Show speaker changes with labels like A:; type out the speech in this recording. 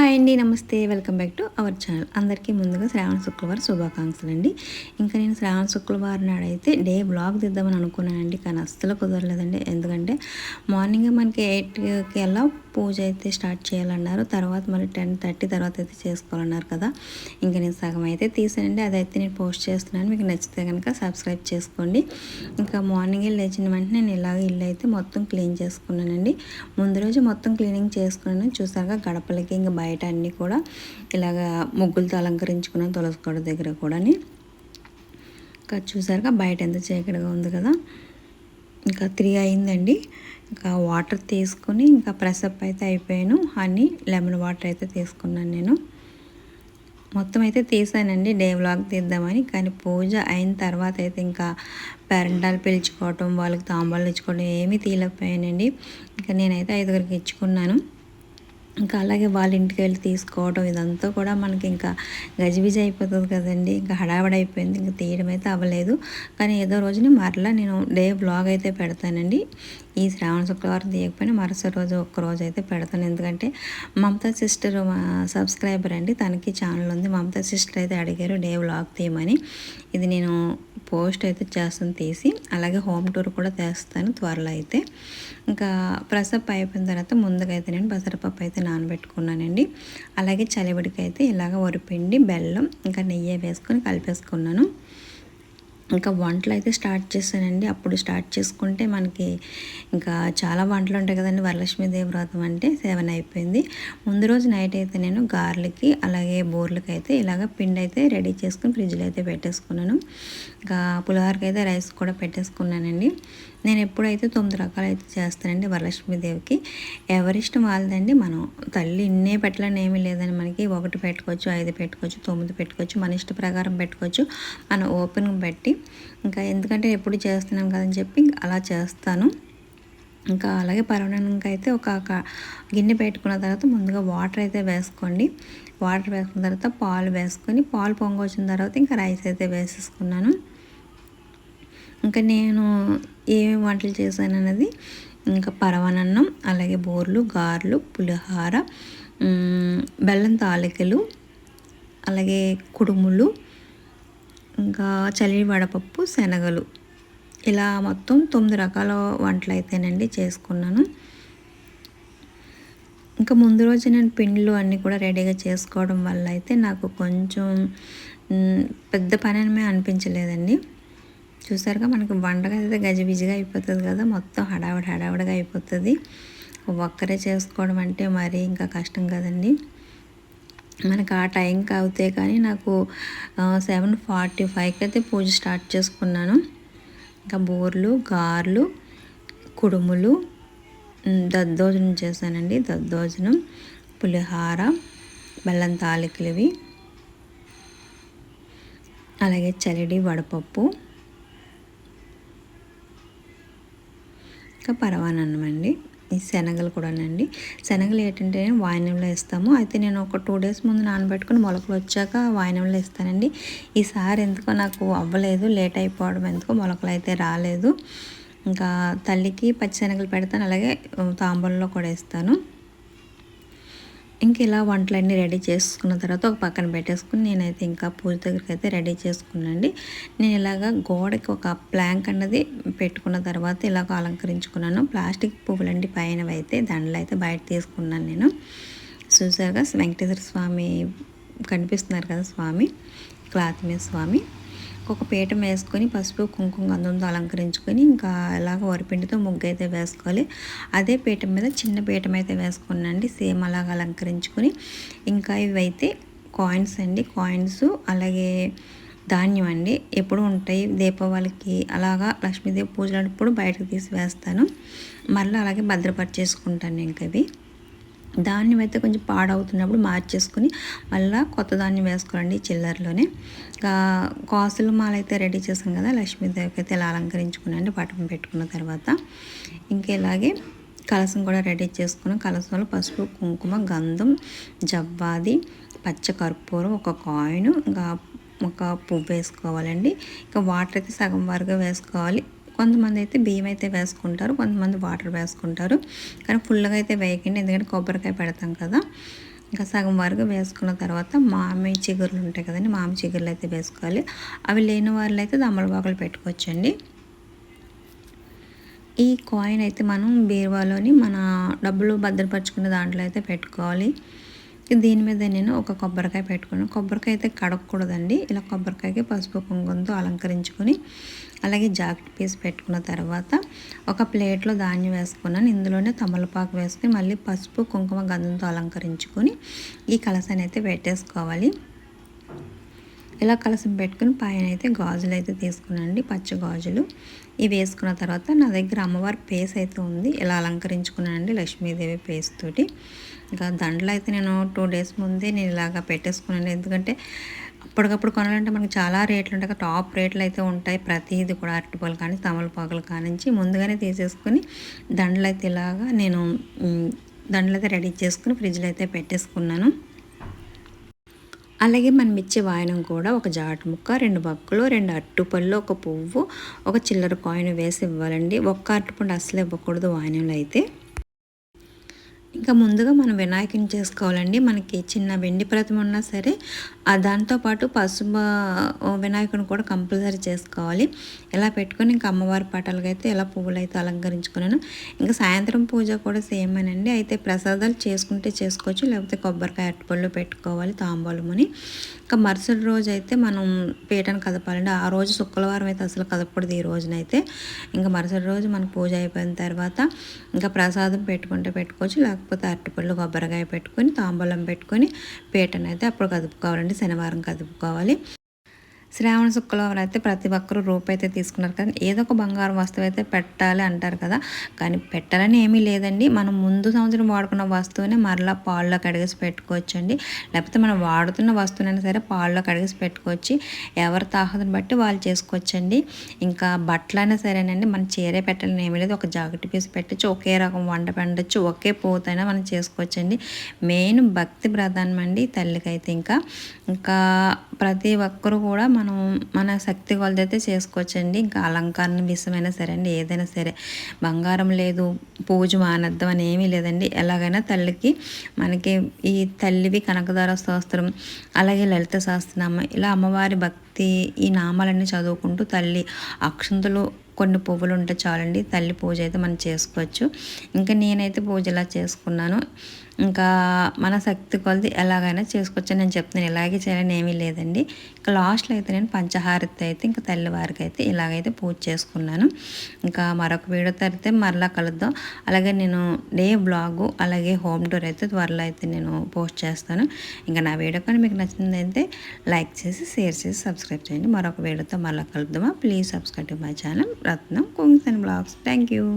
A: Hi అండి నమస్తే. Welcome back to our channel. అందరికీ ముందుగా శ్రావణ శుక్రవారం శుభాకాంక్షలు అండి. ఇంకా నేను శ్రావణ శుక్రవారం నాడైతే డే బ్లాగ్ తీద్దామని అనుకున్నానండి కానీ అస్సలు కుదరలేదండి. ఎందుకంటే మార్నింగ్ మనకి ఎయిట్కి అలా పూజ అయితే స్టార్ట్ చేయాలన్నారు. తర్వాత మళ్ళీ టెన్ థర్టీ తర్వాత అయితే చేసుకోవాలన్నారు కదా. ఇంకా నేను సగం అయితే తీసానండి. అదైతే నేను పోస్ట్ చేస్తున్నాను. మీకు నచ్చితే కనుక సబ్స్క్రైబ్ చేసుకోండి. ఇంకా మార్నింగే లేచిన వెంటనే నేను ఇలాగ ఇల్లు అయితే మొత్తం క్లీన్ చేసుకున్నానండి. ముందు రోజు మొత్తం క్లీనింగ్ చేసుకున్నాను. చూసాక గడపలకి ఇంకా బయట బయట అన్నీ కూడా ఇలాగ ముగ్గులతో అలంకరించుకున్నాను తులసికోడ దగ్గర కూడాని. ఇంకా చూసారుగా బయట ఎంత చీకటిగా ఉంది కదా. ఇంకా త్రీ అయిందండి. ఇంకా వాటర్ తీసుకొని ఇంకా ప్రెసప్ అయితే అయిపోయాను. హనీ లెమన్ వాటర్ అయితే తీసుకున్నాను నేను. మొత్తం అయితే తీసానండి. డే వ్లాగ్ తీద్దామని. కానీ పూజ అయిన తర్వాత అయితే ఇంకా పేరెంటాలు పిలుచుకోవటం వాళ్ళకి తాంబాలు ఇచ్చుకోవడం ఏమీ తీయలేకపోయానండి. ఇంకా నేనైతే ఐదుగురికి ఇచ్చుకున్నాను. ఇంకా అలాగే వాళ్ళ ఇంటికి వెళ్ళి తీసుకోవడం ఇదంతా కూడా మనకి ఇంకా గజిబిజి అయిపోతుంది కదండి. ఇంకా హడావిడి అయిపోయింది. ఇంకా తీయడం అయితే అవ్వలేదు. కానీ ఏదో రోజున మరలా నేను డే బ్లాగ్ అయితే పెడతానండి. ఈ శ్రావణ శుక్రవారం తీయకపోయినా మరుసటి రోజు ఒక్క రోజు అయితే పెడతాను. ఎందుకంటే మమతా సిస్టర్ మా సబ్స్క్రైబర్ అండి. తనకి ఛానల్ ఉంది. మమతా సిస్టర్ అయితే అడిగారు డే బ్లాగ్ తీయమని. ఇది నేను పోస్ట్ అయితే చేస్తాను తీసి అలాగే హోమ్ టూర్ కూడా తెస్తాను త్వరలో అయితే. ఇంకా ప్రసప్ అయిపోయిన తర్వాత ముందుగా అయితే నేను బసరపప్పు అయితే నానబెట్టుకున్నానండి. అలాగే చలివిడికి అయితే ఇలాగ వరిపిండి బెల్లం ఇంకా నెయ్యి వేసుకొని కలిపేసుకున్నాను. ఇంకా వంటలు అయితే స్టార్ట్ చేశానండి. అప్పుడు స్టార్ట్ చేసుకుంటే మనకి ఇంకా చాలా వంటలు ఉంటాయి కదండి. వరలక్ష్మీదేవి వ్రతం అంటే సెవెన్ అయిపోయింది. ముందు రోజు నైట్ అయితే నేను గార్లకి అలాగే బోర్లకి అయితే ఇలాగ పిండి అయితే రెడీ చేసుకుని ఫ్రిడ్జ్లో అయితే పెట్టేసుకున్నాను. ఇంకా పులిహోరకి అయితే రైస్ కూడా పెట్టేసుకున్నానండి. నేను ఎప్పుడైతే తొమ్మిది రకాలు అయితే చేస్తానండి వరలక్ష్మీదేవికి ఎవరిష్టం వాళ్ళదండి మనం తల్లి ఇన్నే పెట్టాలని ఏమీ లేదని మనకి. ఒకటి పెట్టుకోవచ్చు ఐదు పెట్టుకోవచ్చు తొమ్మిది పెట్టుకోవచ్చు మన ఇష్ట ప్రకారం పెట్టుకోవచ్చు మన ఓపెన్ పెట్టి ఇంకా ఎందుకంటే ఎప్పుడు చేస్తున్నాం కదని చెప్పి అలా చేస్తాను. ఇంకా అలాగే పరవడానికి అయితే ఒక గిన్నె పెట్టుకున్న తర్వాత ముందుగా వాటర్ అయితే వేసుకోండి. వాటర్ వేసుకున్న తర్వాత పాలు వేసుకొని పాలు పొంగొచ్చిన తర్వాత ఇంకా రైస్ అయితే వేసేసుకున్నాను. ఇంకా నేను ఏమేమి వంటలు చేశాను అన్నది ఇంకా పరవనన్నం అలాగే బోర్లు గారెలు పులిహార బెల్లం తాలికలు అలాగే కుడుములు ఇంకా చలి వడపప్పు శనగలు. ఇలా మొత్తం తొమ్మిది రకాల వంటలు అయితేనండి చేసుకున్నాను. ఇంకా ముందు రోజు నేను పిండ్లు అన్నీ కూడా రెడీగా చేసుకోవడం వల్ల అయితే నాకు కొంచెం పెద్ద పని అనిపించలేదండి. చూసారుగా మనకి వండగా అయితే గజిబిజిగా అయిపోతుంది కదా. మొత్తం హడావిడి హడావిడిగా అయిపోతుంది. ఒక్కరే చేసుకోవడం అంటే మరీ ఇంకా కష్టం కదండి. మనకు ఆ టైంకి అవుతే కానీ నాకు సెవెన్ ఫార్టీ ఫైవ్కి అయితే పూజ స్టార్ట్ చేసుకున్నాను. ఇంకా బోర్లు గార్లు కుడుములు దద్దోజనం చేశానండి. దద్దోజనం పులిహార బెల్లం తాలికలు అలాగే చలిడి వడపప్పు. ఇంకా పరవానన్నం అండి ఈ శనగలు కూడానండి. శనగలు ఏంటంటే వాయినంలో ఇస్తాము అయితే నేను ఒక టూ డేస్ ముందు నానబెట్టుకుని మొలకలు వచ్చాక వాయినంలో ఇస్తానండి ఈసారి ఎందుకో నాకు అవ్వలేదు. లేట్ అయిపోవడం ఎందుకో మొలకలు అయితే రాలేదు. ఇంకా తల్లికి పచ్చిశనగలు పెడతాను. అలాగే తాంబూలంలో కూడా ఇస్తాను ఇంక ఇలా వంటలన్నీ రెడీ చేసుకున్న తర్వాత ఒక పక్కన పెట్టేసుకుని నేనైతే ఇంకా పూజ దగ్గరికి అయితే రెడీ చేసుకున్నాండి నేను ఇలాగ గోడకి ఒక ప్లాంక్ అన్నది పెట్టుకున్న తర్వాత ఇలాగ అలంకరించుకున్నాను. ప్లాస్టిక్ పువ్వులండి పైన అయితే దండలు అయితే బయట తీసుకున్నాను నేను. చూసారుగా వెంకటేశ్వర స్వామి కనిపిస్తున్నారు కదా స్వామి క్లాత్ మీద స్వామి. ఒక పీఠం వేసుకొని పసుపు కుంకుమ గంధంతో అలంకరించుకొని ఇంకా అలాగ వరిపిండితో ముగ్గు అయితే వేసుకోవాలి. అదే పీఠం మీద చిన్న పీఠం అయితే వేసుకున్నాండి సేమ్ అలాగ అలంకరించుకొని ఇంకా ఇవైతే కాయిన్స్ అండి. కాయిన్స్ అలాగే ధాన్యం అండి. ఎప్పుడు ఉంటాయి దీపావళికి అలాగా లక్ష్మీదేవి పూజలప్పుడు బయటకు తీసి వేస్తాను. మళ్ళీ అలాగే భద్రపరిచేసుకుంటాను ఇంకా ఇవి ధాన్యం అయితే కొంచెం పాడవుతున్నప్పుడు మార్చేసుకుని మళ్ళీ కొత్త ధాన్యం వేసుకోవాలండి చిల్లరలోనే. ఇంకా కాసులు మాల అయితే రెడీ చేసాం కదా లక్ష్మీదేవికి అయితే ఇలా అలంకరించుకున్నాండి పటం పెట్టుకున్న తర్వాత. ఇంకా ఇలాగే కలసం కూడా రెడీ చేసుకుని కలసంలో పసుపు కుంకుమ గంధం జవ్వాది పచ్చకర్పూరం ఒక కాయిన్ ఇంకా ఒక పువ్వు వేసుకోవాలండి. ఇంకా వాటర్ అయితే సగం వరకు వేసుకోవాలి. కొంతమంది అయితే బియ్యం అయితే వేసుకుంటారు కొంతమంది వాటర్ వేసుకుంటారు. కానీ ఫుల్గా అయితే వేయకండి ఎందుకంటే కొబ్బరికాయ పెడతాం కదా. ఇంకా సగం వరకు వేసుకున్న తర్వాత మామి చిగురులు ఉంటాయి కదండి మామి చిగురులు అయితే వేసుకోవాలి. అవి లేని వాళ్ళు అయితే దమ్మలబాకులు పెట్టుకోవచ్చండి. ఈ కాయిన్ అయితే మనం బీరువాలోని మన డబ్బులు భద్రపరచుకునే దాంట్లో అయితే పెట్టుకోవాలి. దీని మీద నేను ఒక కొబ్బరికాయ పెట్టుకున్నాను. కొబ్బరికాయ అయితే కడగకూడదండి. ఇలా కొబ్బరికాయకి పసుపు కుంకుమతో అలంకరించుకొని అలాగే జాకెట్ పీస్ పెట్టుకున్న తర్వాత ఒక ప్లేట్లో ధాన్యం వేసుకున్నాను. ఇందులోనే తమలపాకు వేసుకుని మళ్ళీ పసుపు కుంకుమ గంధంతో అలంకరించుకొని ఈ కలసాన్ని అయితే పెట్టేసుకోవాలి. ఇలా కలసం పెట్టుకుని పైన అయితే గాజులు అయితే తీసుకున్నానండి పచ్చ గాజులు. ఇవి వేసుకున్న తర్వాత నా దగ్గర అమ్మవారి పేస్ అయితే ఉంది. ఇలా అలంకరించుకున్నానండి లక్ష్మీదేవి పేస్ తోటి. ఇంకా దండలు అయితే నేను టూ డేస్ ముందే నేను ఇలాగా పెట్టేసుకున్నాను. ఎందుకంటే అప్పటికప్పుడు కొనాలంటే మనకి చాలా రేట్లు ఉంటాయి టాప్ రేట్లు అయితే ఉంటాయి. ప్రతిదీ కూడా అరటిపళ్ళు కానీ తమలపాకులు కానించి ముందుగానే తీసేసుకొని దండలు అయితే ఇలాగా నేను దండలు అయితే రెడీ చేసుకుని ఫ్రిడ్జ్లో అయితే పెట్టేసుకున్నాను. అలాగే మనం ఇచ్చే వాయనం కూడా ఒక జాటు ముక్క రెండు బక్కులు రెండు అట్టుపళ్ళు ఒక పువ్వు ఒక చిల్లర కాయిన్ వేసి ఇవ్వాలండి. ఒక్క అట్టుపండు అసలు ఇవ్వకూడదు వాయనంలో అయితే. ఇంకా ముందుగా మనం వినాయకుని చేసుకోవాలండి. మనకి చిన్న వెండి ప్రతిమ ఉన్నా సరే దాంతోపాటు పసుపు వినాయకుని కూడా కంపల్సరీ చేసుకోవాలి. ఇలా పెట్టుకొని ఇంకా అమ్మవారి పటాలకి అయితే ఇలా పువ్వులు అయితే అలంకరించుకున్నాను. ఇంకా సాయంత్రం పూజ కూడా సేమ్ అనండి. అయితే ప్రసాదాలు చేసుకుంటే చేసుకోవచ్చు లేకపోతే కొబ్బరికాయ అట్టుపళ్ళు పెట్టుకోవాలి తాంబూలముని. ఇంకా మరుసటి రోజు అయితే మనం పీటను కదపాలండి. ఆ రోజు శుక్రవారం అయితే అసలు కదపకూడదు ఈ రోజునైతే. ఇంకా మరుసటి రోజు మనకు పూజ అయిపోయిన తర్వాత ఇంకా ప్రసాదం పెట్టుకుంటే పెట్టుకోవచ్చు. లేకపోతే అరటిపళ్ళు కొబ్బరికాయ పెట్టుకొని తాంబూలం పెట్టుకొని పీటనైతే అప్పుడు కదుపుకోవాలండి. శనివారం కదుపుకోవాలి. శ్రావణ శుక్రవారం అయితే ప్రతి ఒక్కరూ రూపాయి అయితే తీసుకున్నారు కానీ ఏదో ఒక బంగారం వస్తువు అయితే పెట్టాలి అంటారు కదా. కానీ పెట్టాలని ఏమీ లేదండి. మనం ముందు సంవత్సరం వాడుకున్న వస్తువునే మరలా పాల్లో కడిగేసి పెట్టుకోవచ్చండి. లేకపోతే మనం వాడుతున్న వస్తువునైనా సరే పాల్లో కడిగేసి పెట్టుకోవచ్చు. ఎవరి తాహతను బట్టి వాళ్ళు చేసుకోవచ్చండి. ఇంకా బట్టలైనా సరేనండి మనం చీరే పెట్టాలని ఏమీ లేదు. ఒక జాకెట్ పీస్ పెట్టచ్చు ఒకే రకం వంట పండొచ్చు ఒకే పోతైనా మనం చేసుకోవచ్చండి. మెయిన్ భక్తి ప్రధానం అండి తల్లికైతే ఇంకా. ఇంకా ప్రతి ఒక్కరు కూడా మనం మన శక్తి కొలదైతే చేసుకోవచ్చండి. ఇంకా అలంకరణ విషయమైనా సరే అండి ఏదైనా సరే. బంగారం లేదు పూజ మానద్దం అని ఏమీ లేదండి. ఎలాగైనా తల్లికి మనకి ఈ తల్లివి కనకదార శాస్త్రం అలాగే లలిత శాస్త్రనామ ఇలా అమ్మవారి భక్తి ఈ నామాలన్నీ చదువుకుంటూ తల్లి అక్షంతులు కొన్ని పువ్వులు ఉంటే చాలండి. తల్లి పూజ అయితే మనం చేసుకోవచ్చు. ఇంకా నేనైతే పూజ ఇలా చేసుకున్నాను. ఇంకా మన శక్తి కొలది ఎలాగైనా చేసుకోవచ్చు. నేను చెప్తున్నాను ఇలాగే చేయాలని ఏమీ లేదండి. ఇంకా లాస్ట్లో అయితే నేను పంచహారతి అయితే ఇంకా తల్లివారికి అయితే ఇలాగైతే పూజ చేసుకున్నాను. ఇంకా మరొక వీడియో తరితే మరలా కలుద్దాం. అలాగే నేను డే బ్లాగు అలాగే హోమ్ టూర్ అయితే త్వరలో అయితే నేను పోస్ట్ చేస్తాను. ఇంకా నా వీడియో కానీ మీకు నచ్చిందైతే లైక్ చేసి షేర్ చేసి సబ్స్క్రైబ్ చేయండి. మరొక వీడియోతో మరలా కలుద్దామా? Please subscribe to my channel. Ratnam cooks and vlogs. Thank you.